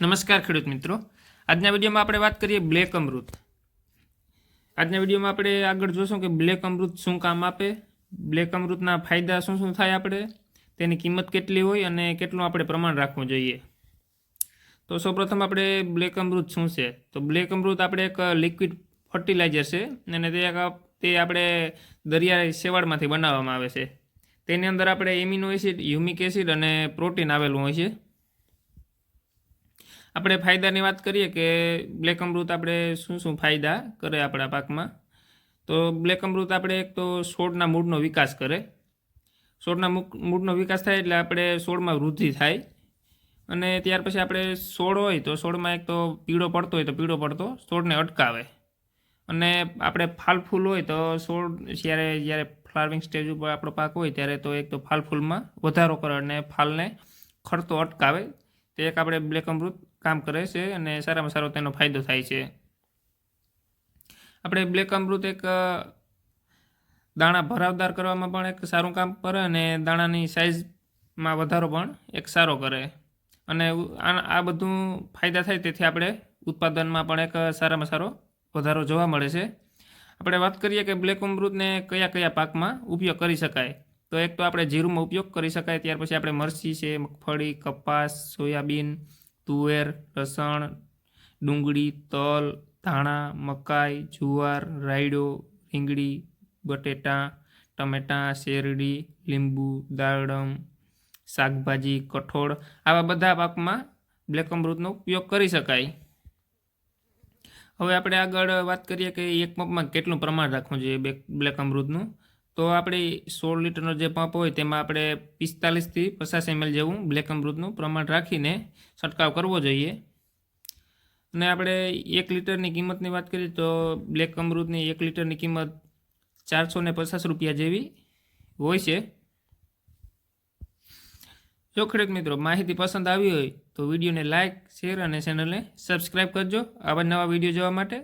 નમસ્કાર ખેડૂત મિત્રો. આજના વિડીયોમાં આપણે વાત કરીએ બ્લેક અમૃત. આજના વિડીયોમાં આપણે આગળ જોશું કે બ્લેક અમૃત શું કામ આપે, બ્લેક અમૃતના ફાયદા શું શું થાય આપણે, તેની કિંમત કેટલી હોય અને કેટલું આપણે પ્રમાણ રાખવું જોઈએ. તો સૌપ્રથમ આપણે બ્લેક અમૃત શું છે? તો બ્લેક અમૃત આપણે એક લિક્વિડ ફર્ટિલાઇઝર છે અને તે તે આપણે દરિયા શેવાળમાંથી બનાવવામાં આવે છે. તેની અંદર આપણે એમિનો એસિડ, યુમિક એસિડ અને પ્રોટીન આવેલું હોય છે. આપણે ફાયદાની વાત કરીએ કે બ્લેક અમૃત આપણે શું શું ફાયદા કરે આપણા પાકમાં? તો બ્લેક અમૃત આપણે એક તો છોડના મૂળનો વિકાસ કરે. છોડના મૂળનો વિકાસ થાય એટલે આપણે છોડમાં વૃદ્ધિ થાય. અને ત્યાર પછી આપણે છોડ હોય તો છોડમાં એક તો પીળો પડતો હોય તો પીળો પડતો છોડને અટકાવે. અને આપણે ફાલ ફૂલ હોય તો છોડ જ્યારે જ્યારે ફ્લાવરિંગ સ્ટેજ ઉપર આપણો પાક હોય ત્યારે તો એક તો ફાલ ફૂલમાં વધારો કરે અને ફાલને ખરતો અટકાવે. તે એક આપણે બ્લેક અમૃત કામ કરે છે અને સારામાં સારો તેનો ફાયદો થાય છે. આપણે બ્લેક અમૃત એક દાણા ભરાવદાર કરવામાં પણ એક સારું કામ કરે અને દાણાની સાઇઝમાં વધારો પણ એક સારો કરે. અને આ બધું ફાયદા થાય તેથી આપણે ઉત્પાદનમાં પણ એક સારામાં સારો વધારો જોવા મળે છે. આપણે વાત કરીએ કે બ્લેક અમૃતને કયા કયા પાકમાં ઉપયોગ કરી શકાય? તો એક તો આપણે જીરુંમાં ઉપયોગ કરી શકાય, ત્યાર પછી આપણે મરચી છે, મગફળી, કપાસ, સોયાબીન તુવેર લસણ ડુંગળી, તલ, ધાણા, મકાઈ, જુવાર, રાયડો રીંગણી બટેટા, ટમેટાં, શેરડી, લીંબુ, દાડમ, શાકભાજી, કઠોળ આવા બધા પાકમાં બ્લેક અમૃતનો ઉપયોગ કરી શકાય. હવે આપણે આગળ વાત કરીએ કે એક પંપમાં કેટલું પ્રમાણ રાખવું જોઈએ બ્લેક અમૃતનું? તો આપણે સોળ લીટરનો જે પંપ હોય તેમાં આપણે પિસ્તાલીસથી પચાસ એમએલ જેવું બ્લેક અમૃતનું પ્રમાણ રાખીને છંટકાવ કરવો જોઈએ. અને આપણે એક લીટરની કિંમતની વાત કરીએ તો બ્લેક અમૃતની એક લીટરની કિંમત ચારસો ને પચાસ રૂપિયા જેવી હોય છે. જો ખેડૂત મિત્રો માહિતી પસંદ આવી હોય તો વિડીયોને લાઇક શેર અને ચેનલને સબસ્ક્રાઈબ કરજો. આવા નવા વીડિયો જોવા માટે